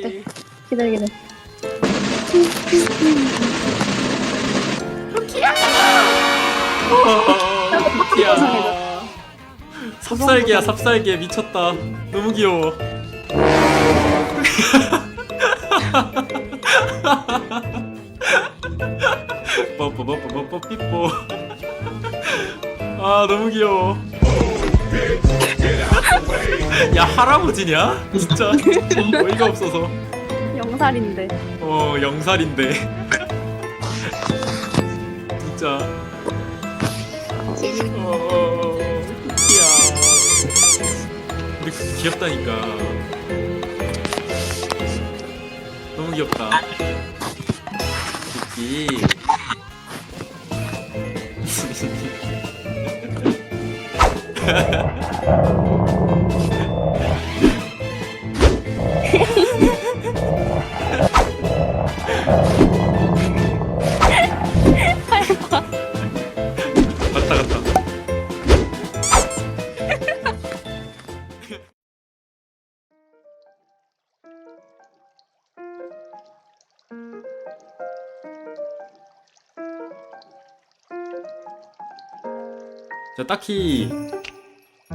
네. 기다려 기다려. 야! 삽살개야 삽살개 미쳤다. 너무 귀여워. 뽀뽀뽀뽀뽀뽀. 아 너무 귀여워 야 할아버지냐? 진짜? 어이가 없어서. 영살인데. 어 영살인데. 진짜. 어 이야. 근데 그 귀엽다니까. 너무 귀엽다. 귀 갔다 갔다 자 딱히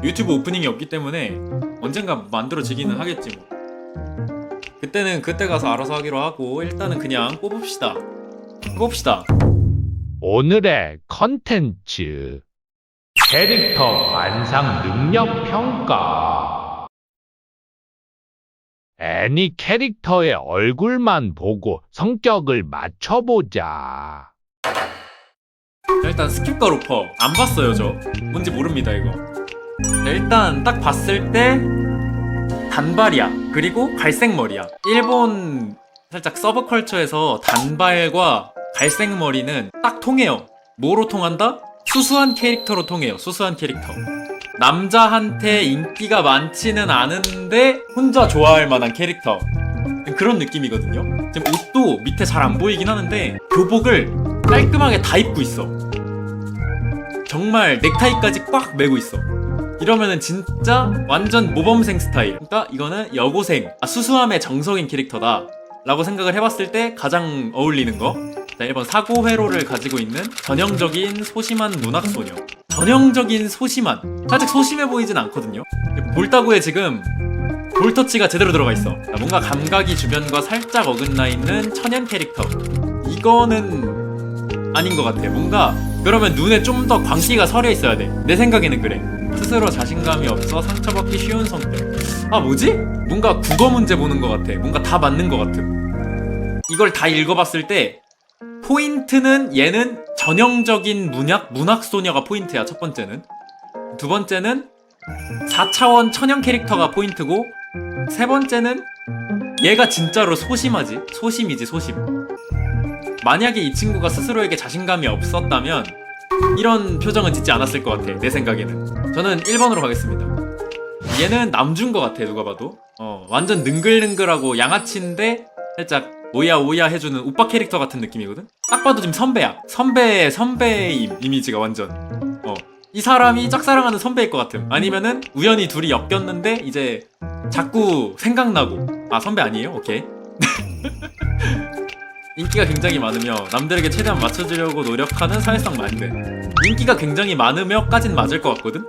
유튜브 오프닝이 없기 때문에 언젠가 만들어지기는 하겠지 뭐. 그때는 그때 가서 알아서 하기로 하고 일단은 그냥 뽑읍시다. 뽑읍시다. 오늘의 컨텐츠. 캐릭터 관상 능력 평가. 애니 캐릭터의 얼굴만 보고 성격을 맞춰보자. 일단 스킵과 로퍼. 안 봤어요 저. 뭔지 모릅니다 이거. 자, 일단 딱 봤을 때 단발이야. 그리고 갈색 머리야. 일본 살짝 서브컬처에서 단발과 갈색 머리는 딱 통해요. 뭐로 통한다? 수수한 캐릭터로 통해요. 수수한 캐릭터. 남자한테 인기가 많지는 않은데 혼자 좋아할 만한 캐릭터. 그런 느낌이거든요. 지금 옷도 밑에 잘 안 보이긴 하는데 교복을 깔끔하게 다 입고 있어. 정말 넥타이까지 꽉 메고 있어. 이러면은 진짜 완전 모범생 스타일. 그러니까 이거는 여고생, 아, 수수함의 정석인 캐릭터다. 라고 생각을 해봤을 때 가장 어울리는 거. 자, 1번 사고회로를 가지고 있는 전형적인 소심한 문학소녀. 전형적인 소심한. 살짝 소심해 보이진 않거든요. 볼따구에 지금 볼터치가 제대로 들어가 있어. 자, 뭔가 감각이 주변과 살짝 어긋나 있는 천연 캐릭터. 이거는 아닌 것 같아. 뭔가 그러면 눈에 좀 더 광기가 서려 있어야 돼. 내 생각에는 그래. 스스로 자신감이 없어 상처받기 쉬운 성격. 아 뭐지? 뭔가 국어 문제 보는 것 같아. 뭔가 다 맞는 것 같음. 이걸 다 읽어봤을 때 포인트는 얘는 전형적인 문학 문학 소녀가 포인트야. 첫 번째는 두 번째는 4차원 천연 캐릭터가 포인트고 세 번째는 얘가 진짜로 소심하지. 소심이지 소심. 만약에 이 친구가 스스로에게 자신감이 없었다면 이런 표정은 짓지 않았을 것 같아 내 생각에는. 저는 1번으로 가겠습니다. 얘는 남준 것 같아 누가 봐도. 어 완전 능글능글하고 양아치인데 살짝 오야 오야 해주는 오빠 캐릭터 같은 느낌이거든? 딱 봐도 지금 선배야. 선배 선배의 이미지가 완전. 어 이 사람이 짝사랑하는 선배일 것 같음. 아니면은 우연히 둘이 엮였는데 이제 자꾸 생각나고. 아 선배 아니에요? 오케이 인기가 굉장히 많으며 남들에게 최대한 맞춰주려고 노력하는 사회성 마인드. 인기가 굉장히 많으며까진 맞을 것 같거든?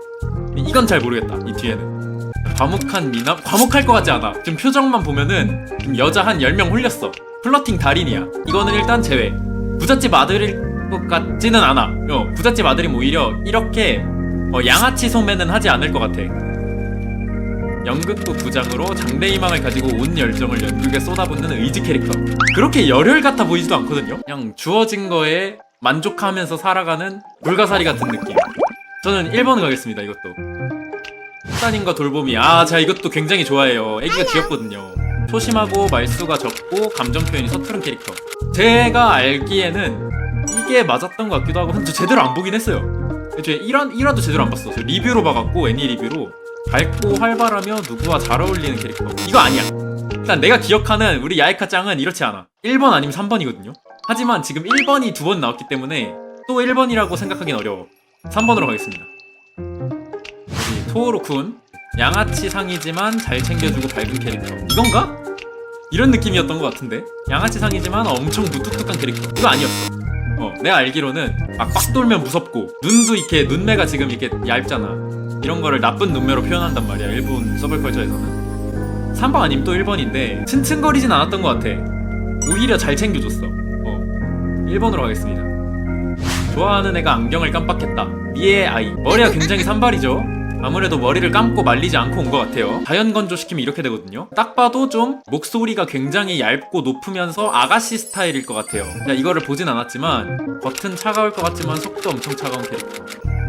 이건 잘 모르겠다 이 뒤에는. 과묵한 미남? 과묵할 것 같지 않아. 지금 표정만 보면은 지금 여자 한 10명 홀렸어. 플러팅 달인이야. 이거는 일단 제외. 부잣집 아들일 것 같지는 않아. 어, 부잣집 아들이 오히려 이렇게 어, 양아치 소매는 하지 않을 것 같아 연극부 부장으로 장래희망을 가지고 온 열정을 연극에 쏟아붓는 의지 캐릭터. 그렇게 열혈 같아 보이지도 않거든요. 그냥 주어진 거에 만족하면서 살아가는 불가사리 같은 느낌. 저는 1번 가겠습니다 이것도. 따님과 돌봄이. 아 제가 이것도 굉장히 좋아해요. 애기가 귀엽거든요. 소심하고 말수가 적고 감정 표현이 서투른 캐릭터. 제가 알기에는 이게 맞았던 것 같기도 하고 근데 제대로 안 보긴 했어요. 애초에 1화, 1화도 제대로 안 봤어. 저 리뷰로 봐갖고 애니 리뷰로 밝고 활발하며 누구와 잘 어울리는 캐릭터 이거 아니야. 일단 내가 기억하는 우리 야이카 짱은 이렇지 않아. 1번 아니면 3번이거든요. 하지만 지금 1번이 두 번 나왔기 때문에 또 1번이라고 생각하긴 어려워. 3번으로 가겠습니다. 이 토오로쿤 양아치 상이지만 잘 챙겨주고 밝은 캐릭터. 이건가? 이런 느낌이었던 것 같은데? 양아치 상이지만 엄청 무뚝뚝한 캐릭터. 이거 아니었어 어 내가 알기로는 막 빡 돌면 무섭고 눈도 이렇게 눈매가 지금 이렇게 얇잖아. 이런 거를 나쁜 눈매로 표현한단 말이야 일본 서블컬처에서는. 3번 아니면 또 1번인데 층층거리진 않았던 것 같아. 오히려 잘 챙겨줬어. 어 1번으로 가겠습니다. 좋아하는 애가 안경을 깜빡했다. 미의 아이. 머리가 굉장히 산발이죠 아무래도 머리를 감고 말리지 않고 온 것 같아요. 자연 건조시키면 이렇게 되거든요. 딱 봐도 좀 목소리가 굉장히 얇고 높으면서 아가씨 스타일일 것 같아요. 자, 이거를 보진 않았지만 겉은 차가울 것 같지만 속도 엄청 차가운 캐릭터.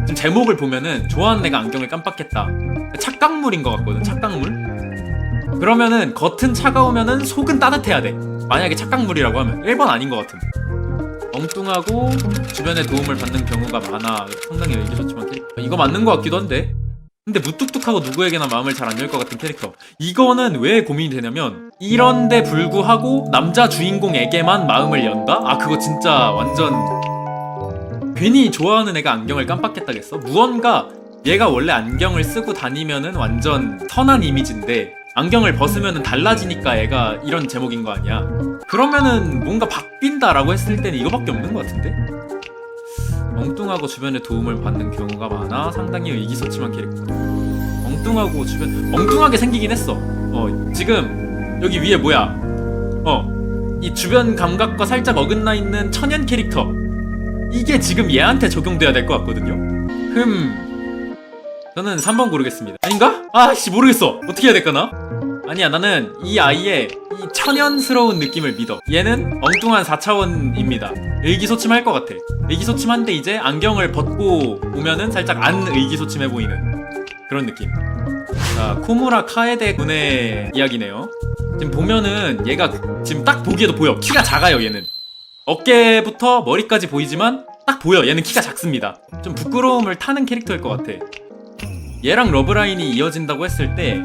지금 제목을 보면은 좋아하는 애가 안경을 깜빡했다. 착각물인 것 같거든. 착각물. 그러면은 겉은 차가우면은 속은 따뜻해야 돼. 만약에 착각물이라고 하면 1번 아닌 것 같은. 엉뚱하고 주변에 도움을 받는 경우가 많아. 상당히 얘기 좋지만. 이거 맞는 것 같기도 한데. 근데 무뚝뚝하고 누구에게나 마음을 잘 안 열 것 같은 캐릭터. 이거는 왜 고민이 되냐면 이런데 불구하고 남자 주인공에게만 마음을 연다? 아 그거 진짜 완전 괜히 좋아하는 애가 안경을 깜빡했다겠어? 무언가 얘가 원래 안경을 쓰고 다니면은 완전 선한 이미지인데 안경을 벗으면은 달라지니까 애가 이런 제목인 거 아니야? 그러면은 뭔가 바뀐다라고 했을 때는 이거밖에 없는 것 같은데? 엉뚱하고 주변에 도움을 받는 경우가 많아 상당히 의기소침한 캐릭터. 엉뚱하고 주변 엉뚱하게 생기긴 했어. 어 지금 여기 위에 뭐야? 어 이 주변 감각과 살짝 어긋나 있는 천연 캐릭터. 이게 지금 얘한테 적용돼야 될 것 같거든요. 흠. 저는 3번 고르겠습니다. 아닌가? 아씨 모르겠어. 어떻게 해야 될까나? 아니야 나는 이 아이의 이 천연스러운 느낌을 믿어. 얘는 엉뚱한 4차원입니다. 의기소침할 것 같아. 의기소침한데 이제 안경을 벗고 오면은 살짝 안 의기소침해 보이는 그런 느낌. 자, 코무라 카에데 군의 이야기네요. 지금 보면은 얘가 지금 딱 보기에도 보여. 키가 작아요, 얘는. 어깨부터 머리까지 보이지만 딱 보여. 얘는 키가 작습니다. 좀 부끄러움을 타는 캐릭터일 것 같아. 얘랑 러브라인이 이어진다고 했을 때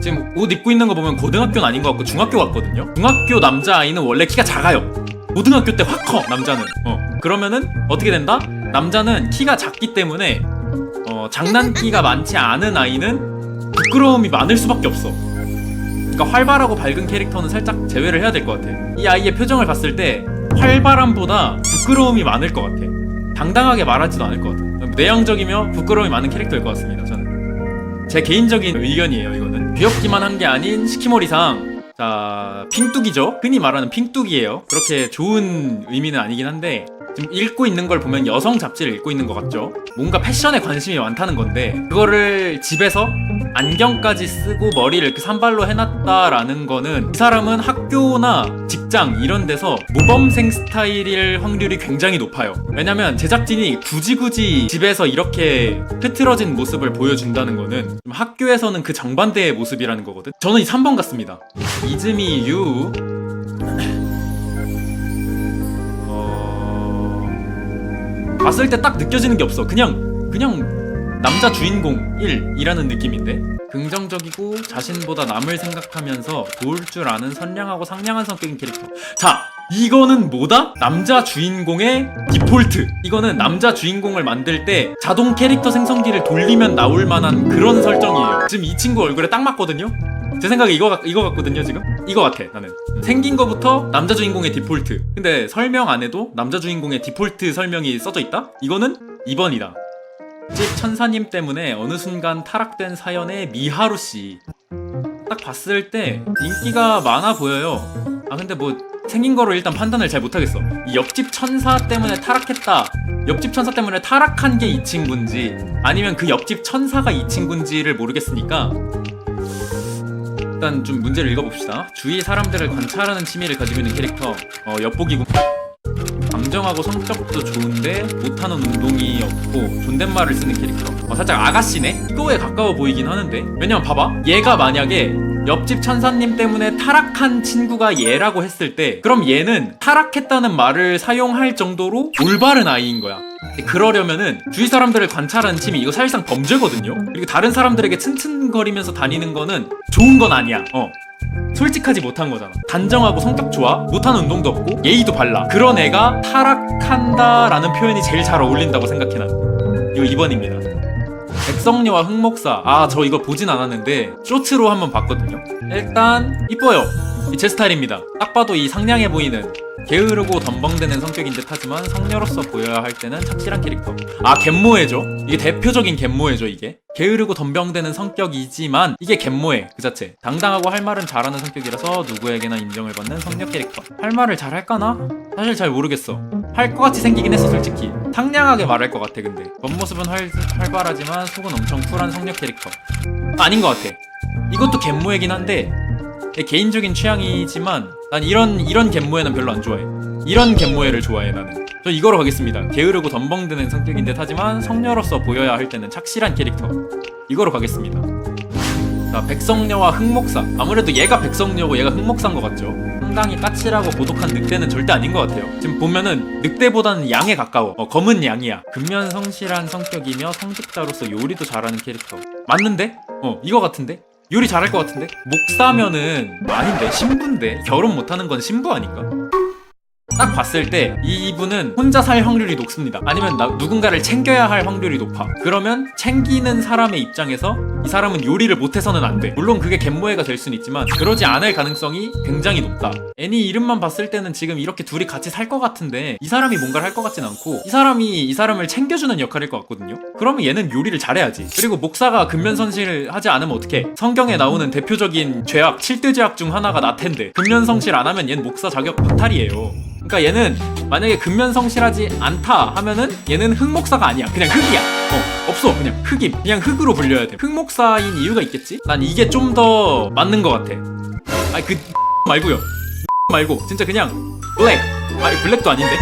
지금 옷 입고 있는 거 보면 고등학교는 아닌 것 같고 중학교 같거든요. 중학교 남자 아이는 원래 키가 작아요. 고등학교 때 확 커 남자는. 어 그러면은 어떻게 된다? 남자는 키가 작기 때문에 어 장난기가 많지 않은 아이는 부끄러움이 많을 수밖에 없어. 그러니까 활발하고 밝은 캐릭터는 살짝 제외를 해야 될 것 같아. 이 아이의 표정을 봤을 때 활발함보다 부끄러움이 많을 것 같아. 당당하게 말하지도 않을 것 같아. 내향적이며 부끄러움이 많은 캐릭터일 것 같습니다. 저는. 제 개인적인 의견이에요 이거는. 귀엽기만 한 게 아닌 시키모리상. 자 핑뚝이죠? 흔히 말하는 핑뚝이에요. 그렇게 좋은 의미는 아니긴 한데 지금 읽고 있는 걸 보면 여성 잡지를 읽고 있는 것 같죠 뭔가 패션에 관심이 많다는 건데 그거를 집에서 안경까지 쓰고 머리를 이렇게 산발로 해놨다라는 거는 이 사람은 학교나 직장 이런 데서 모범생 스타일일 확률이 굉장히 높아요. 왜냐면 제작진이 굳이 굳이 집에서 이렇게 흐트러진 모습을 보여준다는 거는 좀 학교에서는 그 정반대의 모습이라는 거거든. 저는 이 3번 같습니다. 이즈미 유 봤을 때 딱 느껴지는 게 없어. 그냥 그냥 남자 주인공 1이라는 느낌인데? 긍정적이고 자신보다 남을 생각하면서 도울 줄 아는 선량하고 상냥한 성격인 캐릭터. 자 이거는 뭐다? 남자 주인공의 디폴트. 이거는 남자 주인공을 만들 때 자동 캐릭터 생성기를 돌리면 나올 만한 그런 설정이에요. 지금 이 친구 얼굴에 딱 맞거든요 제 생각에 이거, 같- 이거 같거든요 지금 이거 같아 나는 생긴 거부터 남자 주인공의 디폴트 근데 설명 안에도 남자 주인공의 디폴트 설명이 써져 있다? 이거는 2번이다 집 천사님 때문에 어느 순간 타락된 사연의 미하루 씨. 딱 봤을 때 인기가 많아 보여요. 아 근데 뭐 생긴 거로 일단 판단을 잘 못하겠어. 이 옆집 천사 때문에 타락했다. 옆집 천사 때문에 타락한 게 이 친구인지 아니면 그 옆집 천사가 이 친구인지를 모르겠으니까 일단 좀 문제를 읽어봅시다. 주위 사람들을 관찰하는 취미를 가지고 있는 캐릭터. 어, 엿보기고. 감정하고 성격도 좋은데 못하는 운동이 없고 존댓말을 쓰는 캐릭터 어, 살짝 아가씨네? 이거에 가까워 보이긴 하는데 왜냐면 봐봐 얘가 만약에 옆집 천사님 때문에 타락한 친구가 얘라고 했을 때 그럼 얘는 타락했다는 말을 사용할 정도로 올바른 아이인 거야 그러려면은 주위 사람들을 관찰하는 취미 이거 사실상 범죄거든요 그리고 다른 사람들에게 츤츤거리면서 다니는 거는 좋은 건 아니야 어 솔직하지 못한 거잖아. 단정하고 성격 좋아, 못하는 운동도 없고 예의도 발라. 그런 애가 타락한다라는 표현이 제일 잘 어울린다고 생각해 난. 이거 2번입니다. 백성녀와 흑목사. 아, 저 이거 보진 않았는데 쇼츠로 한번 봤거든요. 일단 이뻐요. 이 제 스타일입니다. 딱 봐도 이 상냥해 보이는 게으르고 덤벙대는 성격인 듯 하지만 성녀로서 보여야 할 때는 착실한 캐릭터. 아, 갯모해죠? 이게 대표적인 갯모해죠, 이게? 게으르고 덤벙대는 성격이지만 이게 갯모해 그 자체. 당당하고 할 말은 잘하는 성격이라서 누구에게나 인정을 받는 성녀 캐릭터. 할 말을 잘 할까나? 사실 잘 모르겠어. 할 것 같이 생기긴 했어, 솔직히. 상냥하게 말할 것 같아, 근데. 겉모습은 활, 활발하지만 속은 엄청 쿨한 성녀 캐릭터. 아닌 것 같아. 이것도 갯모해긴 한데 내 개인적인 취향이지만 난 이런 이런 갯모에는 별로 안 좋아해. 이런 갯모에를 좋아해 나는. 저 이거로 가겠습니다. 게으르고 덤벙드는 성격인 듯 하지만 성녀로서 보여야 할 때는 착실한 캐릭터. 이거로 가겠습니다. 자, 백성녀와 흑목사. 아무래도 얘가 백성녀고 얘가 흑목사인 것 같죠? 상당히 까칠하고 고독한 늑대는 절대 아닌 것 같아요. 지금 보면은 늑대보다는 양에 가까워. 어, 검은 양이야. 근면 성실한 성격이며 성직자로서 요리도 잘하는 캐릭터. 맞는데? 어, 이거 같은데? 요리 잘할 것 같은데? 목사면은 아닌데 신부인데 결혼 못하는 건 신부 아닌가? 딱 봤을 때 이분은 혼자 살 확률이 높습니다. 아니면 나- 누군가를 챙겨야 할 확률이 높아. 그러면 챙기는 사람의 입장에서 이 사람은 요리를 못해서는 안 돼. 물론 그게 갯모해가 될 수는 있지만 그러지 않을 가능성이 굉장히 높다. 애니 이름만 봤을 때는 지금 이렇게 둘이 같이 살 것 같은데 이 사람이 뭔가를 할 것 같진 않고 이 사람이 이 사람을 챙겨주는 역할일 것 같거든요. 그러면 얘는 요리를 잘해야지. 그리고 목사가 근면성실을 하지 않으면 어떡해? 성경에 나오는 대표적인 죄악 7대 죄악 중 하나가 나텐데 근면성실 안 하면 얘는 목사 자격 박탈이에요. 그러니까 얘는 만약에 근면 성실하지 않다 하면은 얘는 흑목사가 아니야. 그냥 흑이야. 어, 없어. 그냥 흑임. 그냥 흑으로 불려야 돼. 흑목사인 이유가 있겠지? 난 이게 좀 더 맞는 것 같아. 아니 그 말고요. 말고 진짜 그냥 블랙. 아니 블랙도 아닌데.